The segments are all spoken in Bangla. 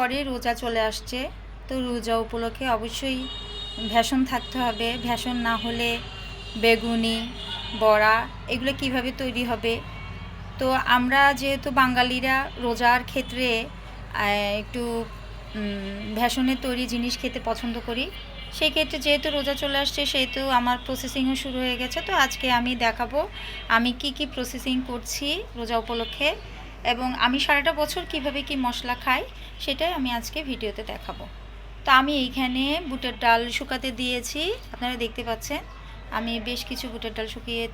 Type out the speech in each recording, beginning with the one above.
পরে রোজা চলে আসছে। তো রোজা উপলক্ষে অবশ্যই ভ্যাসন থাকতে হবে। ভ্যাসন না হলে বেগুনি, বড়া এগুলো কীভাবে তৈরি হবে? তো আমরা যেহেতু বাঙালিরা রোজার ক্ষেত্রে একটু ভ্যাসনের তৈরি জিনিস খেতে পছন্দ করি, সেই ক্ষেত্রে যেহেতু রোজা চলে আসছে, সেহেতু আমার প্রসেসিংও শুরু হয়ে গেছে। তো আজকে আমি দেখাবো আমি কি কি প্রসেসিং করছি রোজা উপলক্ষে। এবং আমি সারাটা বছর কীভাবে কি মশলা খাই সেটাই আমি আজকে ভিডিওতে দেখাবো। তো আমি এইখানে বুটের ডাল শুকাতে দিয়েছি, আপনারা দেখতে পাচ্ছেন। আমি বেশ কিছু বুটের ডাল শুকিয়ে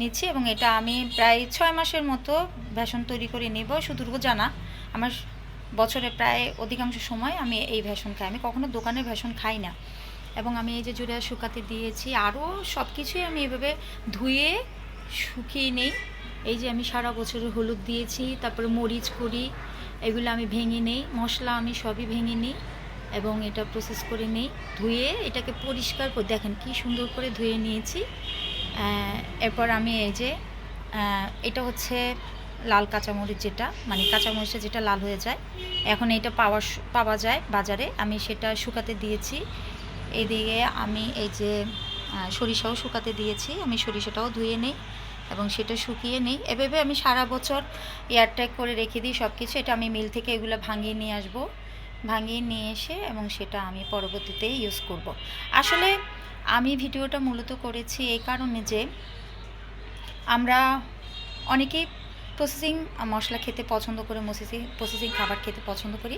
নিচ্ছি এবং এটা আমি প্রায় ছয় মাসের মতো ভ্যাসন তৈরি করে নেব শুধু জানা। আমার বছরে প্রায় অধিকাংশ সময় আমি এই ভ্যাসন খাই। আমি কখনো দোকানের ভ্যাসন খাই না। এবং আমি এই যে জুড়ে শুকাতে দিয়েছি, আরও সব কিছুই আমি এভাবে ধুয়ে শুকিয়ে নেই। এই যে আমি সারা বছরের হলুদ দিয়েছি, তারপরে মরিচ করি এগুলো আমি ভেঙে নেই, মশলা আমি সবই ভেঙে নিই এবং এটা প্রসেস করে নেই। ধুয়ে এটাকে পরিষ্কার করে দেখেন কি সুন্দর করে ধুয়ে নিয়েছি। এরপর আমি এই যে এটা হচ্ছে লাল কাঁচামরিচ যেটা মানে কাঁচামরিচটা যেটা লাল হয়ে যায়। এখন এটা পাওয়া পাওয়া যায় বাজারে। আমি সেটা শুকাতে দিয়েছি। এদিকে আমি এই যে সরিষাও শুকাতে দিয়েছি। আমি সরিষাটাও ধুয়ে নেই। এবং সেটা শুকিয়ে নেই। এভাবে আমি সারা বছর এয়ারট্যাগ করে রেখে দিই সব কিছু এটা আমি মিল থেকে এগুলো ভাঙিয়ে নিয়ে আসব। ভাঙিয়ে নিয়ে এসে এবং সেটা আমি পরবর্তীতে ইউজ করব। আসলে আমি ভিডিওটা মূলত করেছি এই কারণে যে আমরা অনেকেই প্রসেসিং মশলা খেতে পছন্দ করে প্রসেসিং প্রসেসিং খাবার খেতে পছন্দ করি।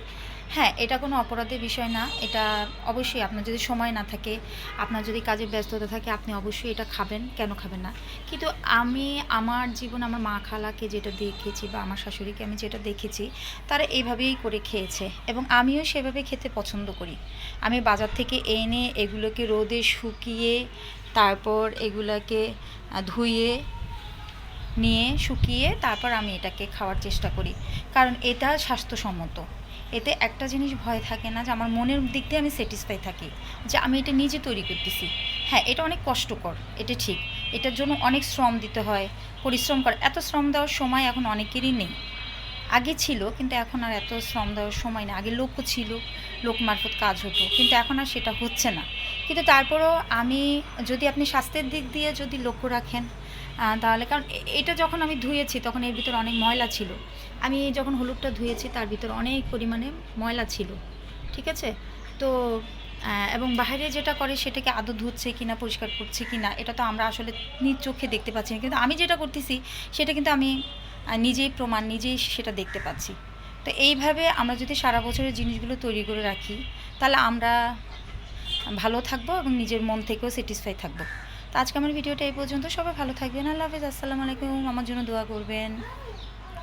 হ্যাঁ এটা কোনো অপরাধের বিষয় না। এটা অবশ্যই আপনার যদি সময় না থাকে, আপনার যদি কাজে ব্যস্ততা থাকে, আপনি অবশ্যই এটা খাবেন, কেন খাবেন না? কিন্তু আমি, আমার জীবন, আমার মা খালাকে যেটা দেখেছি বা আমার শাশুড়িকে আমি যেটা দেখেছি, তারা এইভাবেই করে খেয়েছে এবং আমিও সেভাবে খেতে পছন্দ করি। আমি বাজার থেকে এনে এগুলোকে রোদে শুকিয়ে, তারপর এগুলোকে ধুয়ে নিয়ে, শুকিয়ে তারপর আমি এটাকে খাওয়ার চেষ্টা করি। কারণ এটা স্বাস্থ্যসম্মত। এতে একটা জিনিস ভয় থাকে না যে আমার মনের দিক দিয়ে আমি স্যাটিসফাই থাকি। যে আমি এটা নিজে তৈরি করতেছি। হ্যাঁ এটা অনেক কষ্টকর, এটা ঠিক। এটার জন্য অনেক শ্রম দিতে হয়, পরিশ্রম কর। এত শ্রম দেওয়ার সময় এখন অনেকেরই নেই। আগে ছিল, কিন্তু এখন আর এত শ্রম দেওয়ার সময় না। আগে লোকও ছিল, লোক মারফত কাজ হতো, কিন্তু এখন আর সেটা হচ্ছে না। কিন্তু তারপরেও আমি, যদি আপনি স্বাস্থ্যের দিক দিয়ে যদি লক্ষ্য রাখেন তাহলে কারণ এটা যখন আমি ধুয়েছি, তখন এর ভিতর অনেক ময়লা ছিল। আমি যখন হলুদটা ধুয়েছি, তার ভিতর অনেক পরিমাণে ময়লা ছিল, ঠিক আছে? তো এবং বাইরে যেটা করে সেটাকে আদৌ ধুচ্ছে কি না পরিষ্কার করছে কি না এটা তো আমরা আসলে নিজ চোখে দেখতে পাচ্ছি না। কিন্তু আমি যেটা করতেছি, সেটা কিন্তু আমি নিজেই প্রমাণ, নিজেই সেটা দেখতে পাচ্ছি। তো এইভাবে আমরা যদি সারা বছরের জিনিসগুলো তৈরি করে রাখি, তাহলে আমরা ভালো থাকব এবং নিজের মন থেকেও স্যাটিসফাই থাকব। তো আজকে আমার ভিডিওটা এই পর্যন্ত। সবাই ভালো থাকবেন। আল্লাহ হাফিজ। আসসালামু আলাইকুম। আমার জন্য দোয়া করবেন।